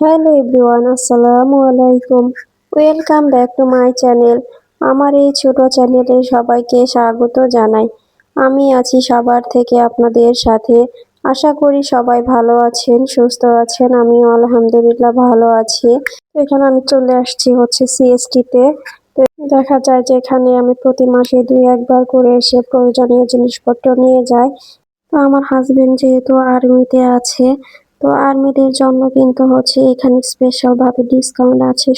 Hello everyone, আসসালামু আলাইকুম। Welcome back to my channel. আমার এই ছোট চ্যানেলে সবাইকে স্বাগত জানাই। আমি আছি সবার থেকে আপনাদের সাথে। আশা করি সবাই ভালো আছেন, সুস্থ আছেন। আমিও আলহামদুলিল্লাহ ভালো আছি। এখানে আমি চলে আসছি হচ্ছে সিএসটিতে তো। দেখা যায় যে এখানে আমি প্রতি মাসে দুই একবার করে এসে প্রয়োজনীয় জিনিসপত্র নিয়ে যাই। তো আমার হাজবেন্ড যেহেতু আর্মিতে আছে তো আর্মিদের জন্য কিন্তু হচ্ছে এখানে স্পেশাল ভাবে ডিসকাউন্ট আছে।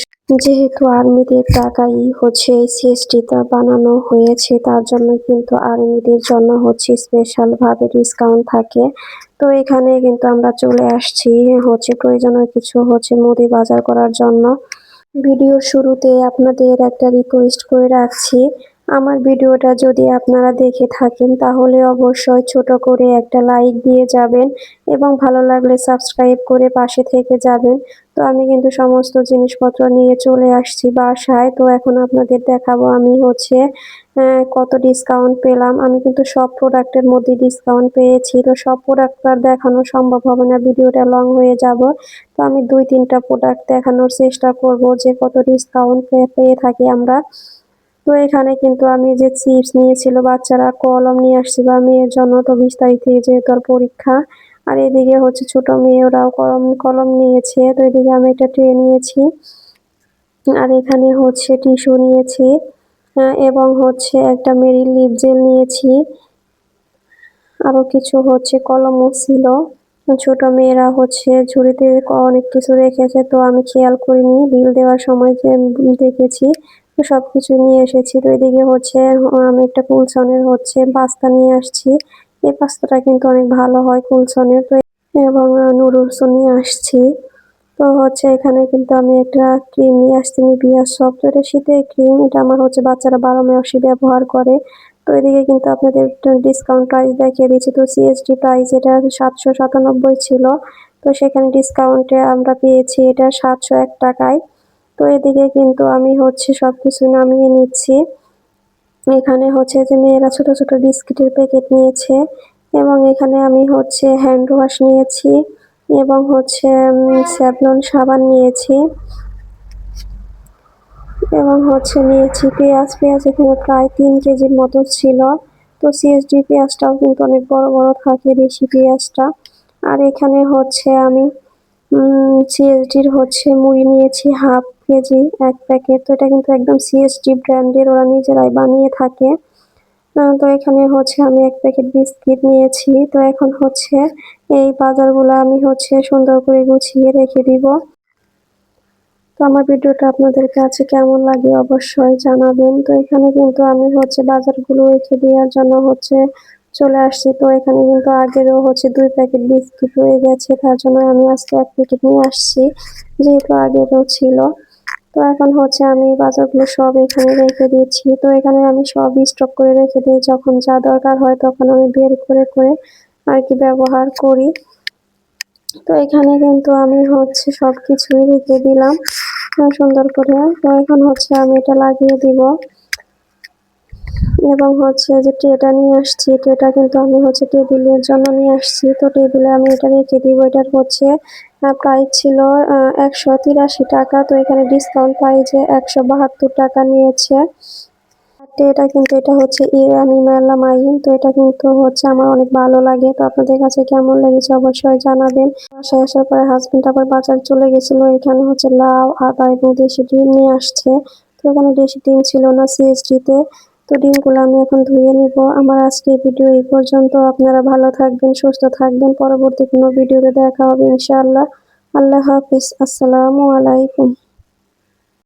যেহেতু আর্মিদের টাকাই হচ্ছে এই সিএসটিটা বানানো হয়েছে, তার জন্য কিন্তু আর্মিদের জন্য হচ্ছে স্পেশাল ভাবে ডিসকাউন্ট থাকে। তো এখানে কিন্তু আমরা চলে আসছি হচ্ছে প্রয়োজনীয় কিছু হচ্ছে মুদি বাজার করার জন্য। ভিডিওর শুরুতে আপনাদের একটা রিকোয়েস্ট করে রাখছি। আমার ভিডিওটা যদি আপনারা দেখে থাকেন, তাহলে অবশ্যই ছোট করে একটা লাইক দিয়ে যাবেন এবং ভালো লাগলে সাবস্ক্রাইব করে পাশে থেকে যাবেন। তো আমি কিন্তু সমস্ত জিনিসপত্র নিয়ে চলে আসছি বাসায়। তো এখন আপনাদের দেখাবো আমি হচ্ছে কত ডিসকাউন্ট পেলাম। আমি কিন্তু সব প্রোডাক্টের মধ্যে ডিসকাউন্ট পেয়েছি। তো সব প্রোডাক্ট আর দেখানো সম্ভব হবে না, ভিডিওটা লং হয়ে যাব। তো আমি দুই তিনটা প্রোডাক্ট দেখানোর চেষ্টা করব যে কত ডিসকাউন্ট পেয়ে থাকি আমরা। তো এখানে কিন্তু আমি যে চিপস নিয়েছিল, বাচ্চারা কলম নিয়ে আসছিল মেয়ের জন্য তো বিশ তারিখ যেহেতু পরীক্ষা। আর এদিকে হচ্ছে ছোট মেয়ে, ওরাও কলম কলম নিয়েছে, তো এদিকে আমি একটা ট্রে নিয়েছি। আর এখানে হচ্ছে টিস্যু নিয়েছি এবং হচ্ছে একটা মেরি লিপ জেল নিয়েছি। আরও কিছু হচ্ছে কলমও ছিল। ছোট মেয়েরা হচ্ছে ঝুড়িতে অনেক কিছু রেখেছে, তো আমি খেয়াল করিনি বিল দেওয়ার সময় যে দেখেছি। তো সবকিছু নিয়ে এসেছি। তো এদিকে হচ্ছে আমি একটা কুলসনের হচ্ছে পাস্তা নিয়ে আসছি। এই পাস্তাটা কিন্তু অনেক ভালো হয় কুলসনের। তো এবং নুডলসও নিয়ে আসছি। তো হচ্ছে এখানে কিন্তু আমি একটা ক্রিম নিয়ে আসছি নিভিয়া সফট এটা শীতের ক্রিম। এটা আমার হচ্ছে বাচ্চারা বারো মাসই ব্যবহার করে। তো এদিকে কিন্তু আপনাদের ডিসকাউন্ট প্রাইস দেখিয়ে দিচ্ছি। তো সিএসডি প্রাইস এটা সাতশো সাতানব্বই ছিল। তো সেখানে ডিসকাউন্টে আমরা পেয়েছি এটা সাতশো এক টাকায়। তো এদিকে কিন্তু আমি হচ্ছে সব কিছু নামিয়ে নিচ্ছি। এখানে হচ্ছে যে মেয়েরা ছোট ছোট বিস্কিটের প্যাকেট নিয়েছে এবং এখানে আমি হচ্ছে হ্যান্ড ওয়াশ নিয়েছি এবং হচ্ছে স্যাভলন সাবান নিয়েছি এবং হচ্ছে নিয়েছি পেঁয়াজ। পেঁয়াজ এখানে প্রায় তিন কেজির মতো ছিল। তো সিএসডি পেঁয়াজটাও কিন্তু অনেক বড় বড় থাকে দেশি পেঁয়াজটা। আর এখানে হচ্ছে আমি সিএসডির হচ্ছে মুড়ি নিয়েছি হাফ কেজি, এক প্যাকেট। তো এটা কিন্তু একদম সিএসডি ব্র্যান্ডের ওরা নিজেরাই বানিয়ে থাকে। তো এখানে হচ্ছে আমি এক প্যাকেট বিস্কিট নিয়েছি। তো এখন হচ্ছে এই বাজারগুলো আমি হচ্ছে সুন্দর করে গুছিয়ে রেখে দিব। তো আমার ভিডিওটা আপনাদের কাছে কেমন লাগে অবশ্যই জানাবেন। তো এখানে কিন্তু আমি হচ্ছে বাজারগুলো রেখে দেওয়ার জন্য হচ্ছে চলে আসছি। তো এখানে কিন্তু আগেরও হচ্ছে দুই প্যাকেট বিস্কিট রয়ে গেছে। তার জন্য আমি আজকে এক প্যাকেট নিয়ে আসছি, যেহেতু আগেরও ছিল। তো এখন হচ্ছে আমি বাজারগুলো সব এখানে রেখে দিয়েছি। তো এখানে আমি সব স্টক করে রেখে দিই। যখন যা দরকার হয় তখন আমি বের করে করে আর কি ব্যবহার করি। তো এখানে কিন্তু আমি হচ্ছে সব কিছুই রেখে দিলাম। সুন্দর করে। তো এখন হচ্ছে আমি এটা লাগিয়ে দিব। এবং হচ্ছে যে ট্রেটা নিয়ে আসছি, ট্রেটা কিন্তু আমি হচ্ছে টেবিলের জন্য নিয়ে আসছি। তো টেবিলে আমি এটা রেখে দিব। এটার হচ্ছে প্রাইস ছিল একশো তিরাশি টাকা। তো এখানে ডিসকাউন্ট প্রাইজে একশো বাহাত্তর টাকা নিয়েছে। এটা কিন্তু, এটা হচ্ছে ইরানি মেলামাইন। তো এটা কিন্তু হচ্ছে আমার অনেক ভালো লাগে। তো আপনাদের কাছে কেমন লেগেছে অবশ্যই জানাবেন। বাসায় আসার পরে হাজবেন্ড আবার বাজার চলে গেছিল। এখানে হচ্ছে লাউ, আদা এবং দেশি ডিম নিয়ে আসছে। তো এখানে দেশি ডিম ছিল না সিএসডি তে ডিমগুলো আমি এখন ধুয়ে নিব। আমার আজকে ভিডিও এই পর্যন্ত। আপনারা ভালো থাকবেন, সুস্থ থাকবেন। পরবর্তী কোনো ভিডিওতে দেখা হবে ইনশাআল্লাহ। আল্লাহ হাফিজ। আসসালামু আলাইকুম।